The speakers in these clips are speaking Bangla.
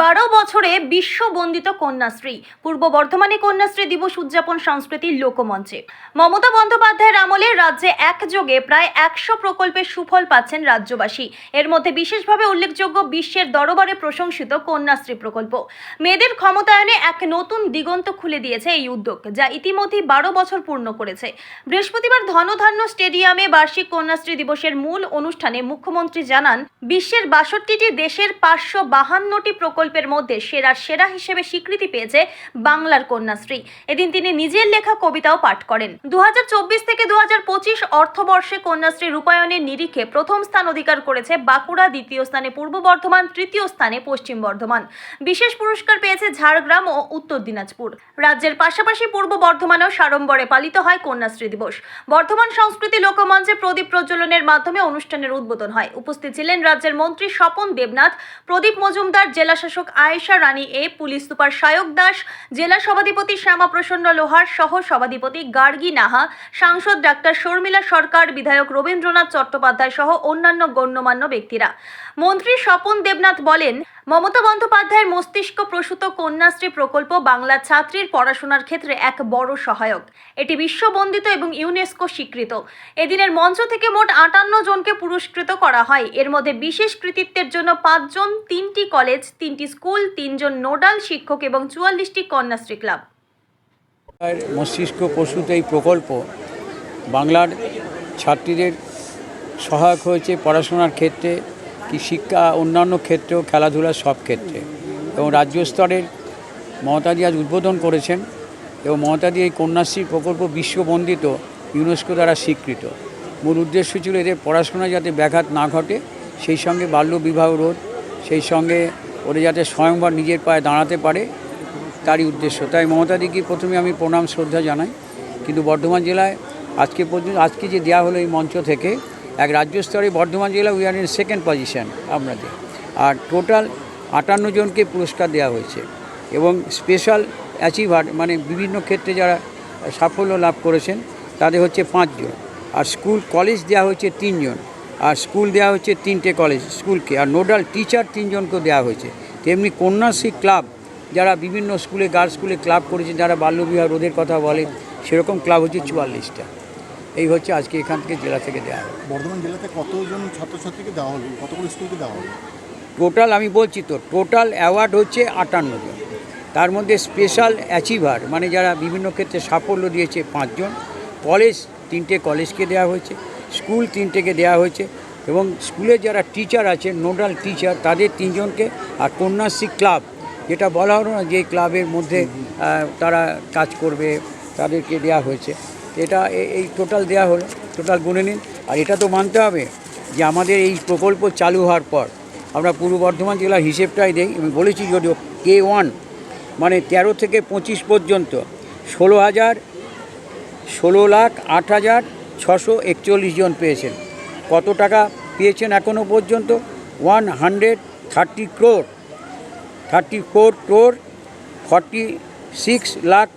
বারো বছরে বিশ্ববন্দিত কন্যাশ্রী, পূর্ব বর্ধমানে কন্যাশ্রী দিবস উদযাপন সংস্কৃতির লোকমঞ্চে। মমতা বন্দ্যোপাধ্যায়ের আমলে রাজ্যে একযোগে প্রায় একশো প্রকল্পের সুফল পাচ্ছেন রাজ্যবাসী। এর মধ্যে বিশেষভাবে উল্লেখযোগ্য বিশ্বের দরবারে প্রশংসিত কন্যাশ্রী প্রকল্প। মেয়েদের ক্ষমতায়নে এক নতুন দিগন্ত খুলে দিয়েছে এই উদ্যোগ, যা ইতিমধ্যেই বারো বছর পূর্ণ করেছে। বৃহস্পতিবার ধনধান্য স্টেডিয়ামে বার্ষিক কন্যাশ্রী দিবসের মূল অনুষ্ঠানে মুখ্যমন্ত্রী জানান, বিশ্বের বাষট্টিটি দেশের পাঁচশো বাহান্নটি প্রকল্পের মধ্যে সেরার সেরা হিসেবে স্বীকৃতি পেয়েছে বাংলার কন্যাশ্রী। এদিন তিনি নিজের লেখা কবিতাও পাঠ করেন। দু থেকে দু অর্থবর্ষে কন্যাশ্রী রূপায়ণের নিরিখে প্রথম স্থান অধিকার করেছে বাঁকুড়া, দ্বিতীয় স্থানে পূর্ব বর্ধমান, তৃতীয় স্থানে পশ্চিম বর্ধমান। বিশেষ পুরস্কার পেয়েছে ঝাড়গ্রাম ও উত্তর দিনাজপুর। রাজ্যের পাশাপাশি পূর্ব বর্ধমানেও সাড়ম্বরে পালিত হয় কন্যাশ্রী দিবস। বর্ধমান সংস্কৃতি লোকমঞ্চে প্রদীপ প্রজ্বলনের মাধ্যমে অনুষ্ঠানের উদ্বোধন হয়। উপস্থিত ছিলেন রাজ্যের মন্ত্রী স্বপন দেবনাথ, প্রদীপ মজুমদার জেলাশাসক আয়েশা রানী এ, পুলিশ সুপার সায়ক দাস, জেলা সভাধিপতি শ্যামা প্রসন্ন লোহার, সহ সভাধিপতি গার্গী নাহা, সাংসদ ডাক্তার শর্মিলা সরকার, বিধায়ক রবীন্দ্রনাথ চট্টোপাধ্যায় সহ অন্যান্য গণ্যমান্য ব্যক্তিরা। মন্ত্রী স্বপন দেবনাথ বলেন মমতা বন্দ্যোপাধ্যায়ের মস্তিষ্ক প্রসূত কন্যাশ্রী প্রকল্প বাংলা ছাত্রীর পড়াশোনার ক্ষেত্রে এক বড় সহায়ক। এটি বিশ্ববন্দিত এবং ইউনেস্কো স্বীকৃত। এদিনের মঞ্চ থেকে মোট আটান্ন জনকে পুরস্কৃত করা হয়। এর মধ্যে বিশেষ কৃতিত্বের জন্য পাঁচজন, তিনটি কলেজ, তিনটি স্কুল, তিনজন নোডাল শিক্ষক এবং চুয়াল্লিশটি কন্যাশ্রী ক্লাব। মস্তিষ্ক প্রসূত এই প্রকল্প বাংলার ছাত্রীদের সহায়ক হয়েছে পড়াশোনার ক্ষেত্রে। কি শিক্ষা অন্যান্য ক্ষেত্রেও খেলাধুলার সব ক্ষেত্রে। এবং রাজ্য স্তরের মমতাদি আজ উদ্বোধন করেছেন এবং মমতাদি এই কন্যাশ্রী প্রকল্প বিশ্ববন্দিত ইউনেস্কো দ্বারা স্বীকৃত। মূল উদ্দেশ্য ছিল এদের পড়াশোনা যাতে ব্যাঘাত না ঘটে, সেই সঙ্গে বাল্য বিবাহ রোধ, সেই সঙ্গে ওরা যাতে স্বয়ংবার নিজের পায়ে দাঁড়াতে পারে, তারই উদ্দেশ্য। তাই মমতাদিকে প্রথমে আমি প্রণাম, শ্রদ্ধা জানাই। কিন্তু বর্ধমান জেলায় আজকে পর্যন্ত, আজকে যে দেওয়া হলো এই মঞ্চ থেকে এক রাজ্য স্তরে বর্ধমান জেলা we are in second position আপনাদের। আর টোটাল আটান্ন জনকে পুরস্কার দেওয়া হয়েছে। এবং স্পেশাল অ্যাচিভার মানে বিভিন্ন ক্ষেত্রে যারা সাফল্য লাভ করেছেন, তাদের হচ্ছে পাঁচজন। আর স্কুল কলেজ দেওয়া হয়েছে তিনজন। আর স্কুল দেওয়া হচ্ছে তিনটে কলেজ স্কুলকে আর নোডাল টিচার তিনজনকেও দেওয়া হয়েছে। তেমনি কন্যাশ্রী ক্লাব যারা বিভিন্ন স্কুলে গার্লস স্কুলে ক্লাব করেছে যারা বাল্যবিবাহ রোধের কথা বলে, সেরকম ক্লাব হচ্ছে চুয়াল্লিশটা। এই হচ্ছে আজকে এখান থেকে জেলা থেকে দেওয়া হলো বর্ধমান জেলাতে কতজন ছাত্রছাত্রীকে দেওয়া হলো? কতগুলো স্কুলকে দেওয়া হলো? টোটাল আমি বলছি তো টোটাল অ্যাওয়ার্ড হচ্ছে আটান্ন জন। তার মধ্যে স্পেশাল অ্যাচিভার মানে যারা বিভিন্ন ক্ষেত্রে সাফল্য দিয়েছে পাঁচজন। কলেজ তিনটে কলেজকে দেওয়া হয়েছে স্কুল তিনটেকে দেওয়া হয়েছে এবং স্কুলে যারা টিচার আছে নোডাল টিচার তাদের তিনজনকে আর কন্যাশ্রী ক্লাব যেটা বলা হলো না যে ক্লাবের মধ্যে তারা কাজ করবে তাদেরকে দেওয়া হয়েছে। এটা এই টোটাল দেওয়া হলো টোটাল গুনে নিন। আর এটা তো মানতে হবে যে আমাদের এই প্রকল্প চালু হওয়ার পর, আমরা পূর্ব বর্ধমান জেলার হিসেবটাই দেই, আমি বলেছি যদিও কে ওয়ান মানে তেরো থেকে পঁচিশ পর্যন্ত ষোলো হাজার, ষোলো লাখ আট হাজার ছশো একচল্লিশ জন পেয়েছেন। কত টাকা পেয়েছেন এখনও পর্যন্ত? One hundred thirty crore thirty four crore forty six lakh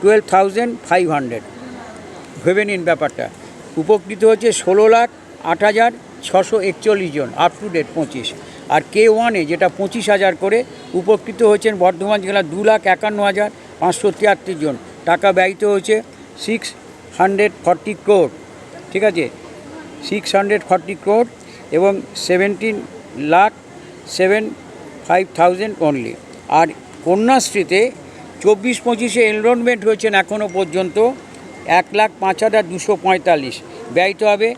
twelve thousand five hundred ভেবে নিন ব্যাপারটা। উপকৃত হচ্ছে ষোলো লাখ আট হাজার ছশো একচল্লিশ জন আপ টু ডেট পঁচিশ। আর কে ওয়ানে যেটা পঁচিশ হাজার করে, উপকৃত হয়েছেন বর্ধমান জেলার দু লাখ একান্ন হাজার পাঁচশো তিয়াত্তর জন। টাকা ব্যয়িত হয়েছে সিক্স হান্ড্রেড ফর্টি ক্রোর ঠিক আছে? সিক্স হান্ড্রেড ফর্টি ক্রোর এবং seventeen lakh seven five thousand only আর কন্যাশ্রীতে চব্বিশ পঁচিশে এনরোলমেন্ট হয়েছেন এখনও পর্যন্ত এক লাখ পাঁচ হাজার দুশো পঁয়তাল্লিশ। ব্যয়িত হবে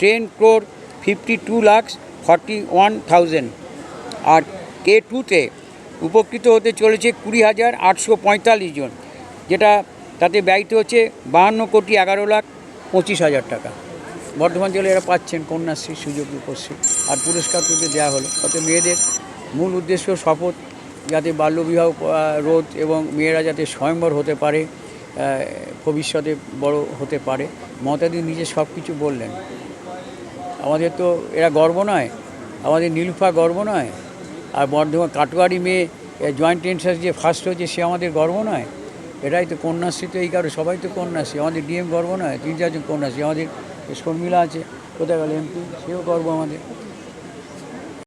ten crore fifty two lakh forty one thousand. আর কে টুতে উপকৃত হতে চলেছে কুড়ি হাজার আটশো পঁয়তাল্লিশ জন, যেটা তাতে ব্যয়িত হচ্ছে বাহান্ন কোটি এগারো লাখ পঁচিশ হাজার টাকা। বর্ধমান জেলায় এরা পাচ্ছেন কন্যাশ্রী, সুযোগ রূপশ্রী আর পুরস্কার তুলে দেওয়া হলো। তাতে মেয়েদের মূল উদ্দেশ্য শপথ যাতে বাল্যবিবাহ রোধ এবং মেয়েরা যাতে স্বয়ংবর হতে পারে। ভবিষ্যতে বড় হতে পারে। মমতাদি নিজে সব কিছু বললেন। আমাদের তো এরা গর্ব নয়। আমাদের নীলুফা গর্ব নয়। আর বর্ধমান কাটোয়ারি মেয়ে জয়েন্ট এন্ট্রান্স যে ফার্স্ট হয়েছে, সে আমাদের গর্ব নয়। এটাই তো কন্যাশ্রী তো এই কারণে, সবাই তো কন্যাশ্রী। আমাদের ডিএম গর্ব নয়, তিন চারজন কন্যাশ্রী। আমাদের শর্মিলা আছে কোথায় গেল এমপি সেও গর্ব আমাদের।